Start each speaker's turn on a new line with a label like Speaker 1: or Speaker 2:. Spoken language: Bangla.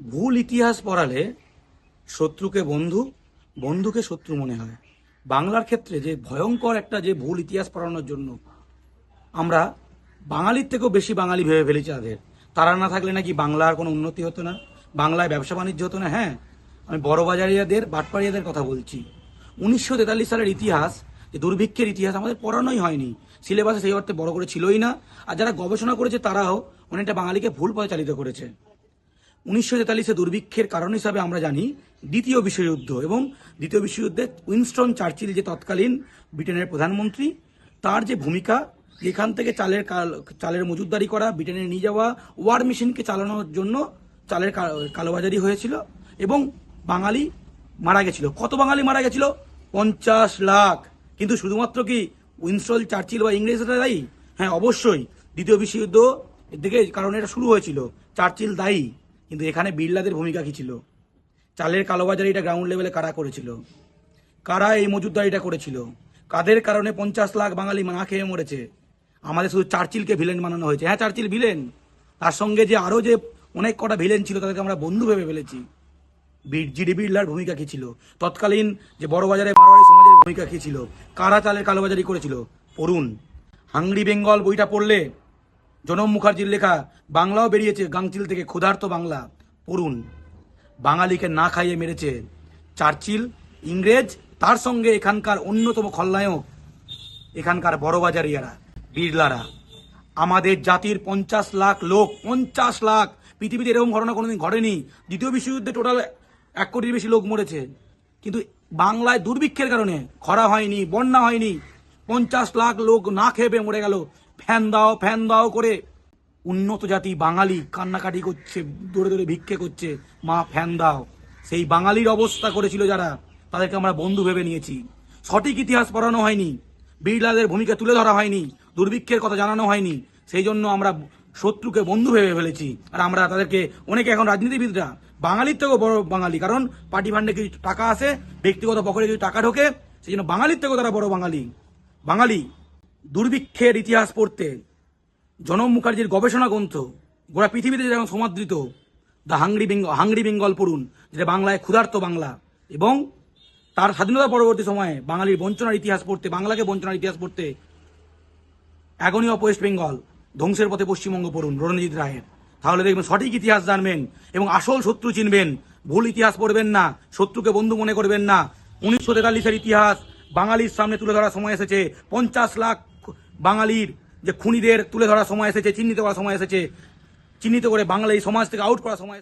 Speaker 1: ভুল ইতিহাস পড়ালে শত্রুকে বন্ধু, বন্ধুকে শত্রু মনে হয়। বাংলার ক্ষেত্রে যে ভয়ঙ্কর একটা যে ভুল ইতিহাস পড়ানোর জন্য আমরা বাঙালির থেকেও বেশি বাঙালি ভেবে ফেলেছি তাদের। তারা না থাকলে নাকি বাংলার কোনো উন্নতি হতো না, বাংলায় ব্যবসা বাণিজ্য হতো না। হ্যাঁ আমি বড় বাজারিয়াদের বাটপাড়িয়াদের কথা বলছি। উনিশশো তেতাল্লিশ সালের ইতিহাস, যে দুর্ভিক্ষের ইতিহাস আমাদের পড়ানোই হয়নি। সিলেবাসে সেই অর্থে বড় করে ছিলই না। আর যারা গবেষণা করেছে তারাও অনেকটা বাঙালিকে ভুল পথে চালিত করেছে। উনিশশো তেতাল্লিশে দুর্ভিক্ষের কারণ হিসাবে আমরা জানি দ্বিতীয় বিশ্বযুদ্ধ এবং দ্বিতীয় বিশ্বযুদ্ধে উইনস্টন চার্চিল যে তৎকালীন ব্রিটেনের প্রধানমন্ত্রী, তার যে ভূমিকা এখান থেকে চালের চালের মজুদদারি করা, ব্রিটেনে নিয়ে যাওয়া, ওয়ার মেশিনকে চালানোর জন্য চালের কালোবাজারি হয়েছিল এবং বাঙালি মারা গেছিল। কত বাঙালি মারা গেছিল? পঞ্চাশ লাখ। কিন্তু শুধুমাত্র কি উইনস্টন, চার্চিল বা ইংরেজরা দায়ী? হ্যাঁ অবশ্যই। দ্বিতীয় বিশ্বযুদ্ধ এর দিকে কারণ এটা শুরু হয়েছিল। চার্চিল দায়ী। কিন্তু এখানে বিড়লাদের ভূমিকা কি ছিল? চালের কালোবাজারি এটা গ্রাউন্ড লেভেলে কারা করেছিল? কারা এই মজুদদারিটা করেছিল? কাদের কারণে পঞ্চাশ লাখ বাঙালি না খেয়ে মরেছে? আমাদের শুধু চার্চিলকে ভিলেন বানানো হয়েছে। হ্যাঁ চার্চিল ভিলেন তার সঙ্গে যে আরও যে অনেক কটা ভিলেন ছিল, তাদেরকে আমরা বন্ধু ভেবে ফেলেছি। জিডি বিড়লার ভূমিকা কী ছিল? তৎকালীন যে বড় বাজারে মারোয়ারি সমাজের ভূমিকা কী ছিল? কারা চালের কালোবাজারি করেছিল? পড়ুন। হাংরি বেঙ্গল বইটা পড়লে জনম মুখার্জির লেখা বাংলাও বেরিয়েছে গাংচিল থেকে ক্ষুধার্ত বাংলা। পড়ুন। বাঙালিকে না খাইয়ে মেরেছে চার্চিল, ইংরেজ, তার সঙ্গে এখানকার অন্যতম খলনায়ক, এখানকার বড়বাজারিয়ারা বিড়লারা। আমাদের জাতির পঞ্চাশ লাখ লোক, পঞ্চাশ লাখ। পৃথিবীতে এরকম ঘটনা কোনোদিন ঘটেনি। দ্বিতীয় বিশ্বযুদ্ধে টোটাল এক কোটির বেশি লোক মরেছে। কিন্তু বাংলায় দুর্ভিক্ষের কারণে খরা হয়নি, বন্যা হয়নি। পঞ্চাশ লাখ লোক না খেয়ে মরে গেল। ফ্যান দাও ফ্যান দাও করে উন্নত জাতি বাঙালি কান্নাকাটি করছে, দৌড়ে দৌড়ে ভিক্ষে করছে, মা ফ্যান দাও সেই বাঙালির অবস্থা করেছিল যারা, তাদেরকে আমরা বন্ধু ভেবে নিয়েছি। সঠিক ইতিহাস পড়ানো হয়নি বিড়লাদের ভূমিকা তুলে ধরা হয়নি, দুর্ভিক্ষের কথা জানানো হয়নি, সেই জন্য আমরা শত্রুকে বন্ধু ভেবে ফেলেছি। আর আমরা তাদেরকে অনেকে এখন রাজনীতিবিদরা, বাঙালির থেকেও বড় বাঙালি, কারণ পার্টি ফান্ডে কিছু টাকা আসে, ব্যক্তিগত পকেটে কিছু টাকা ঢোকে, সেই জন্য বাঙালির থেকেও তারা বড় বাঙালি। বাঙালি দুর্ভিক্ষের ইতিহাস পড়তে জনম মুখার্জির গবেষণা গ্রন্থ গোটা পৃথিবীতে যেমন সমাদৃত, the hungry Bengal hungry Bengal পড়ুন, যেটা বাংলায় ক্ষুধার্ত বাংলা এবং তার স্বাধীনতা পরবর্তী সময়ে বাঙালির বঞ্চনার ইতিহাস পড়তে, বাংলাকে বঞ্চনার ইতিহাস পড়তে অ্যাগনি অফ ওয়েস্ট বেঙ্গল ধ্বংসের পথে পশ্চিমবঙ্গ পড়ুন, রণজিৎ রায়ের। তাহলে দেখবেন সঠিক ইতিহাস জানবেন এবং আসল শত্রু চিনবেন। ভুল ইতিহাস পড়বেন না, শত্রুকে বন্ধু মনে করবেন না। উনিশশো তেতাল্লিশের ইতিহাস বাঙালির সামনে তুলে ধরার সময় এসেছে, পঞ্চাশ লাখ বাঙালির যে খুনিদের তুলে ধরার সময় এসেছে, চিহ্নিত করার সময় এসেছে, চিহ্নিত করে বাংলা এই সমাজ থেকে আউট করার সময়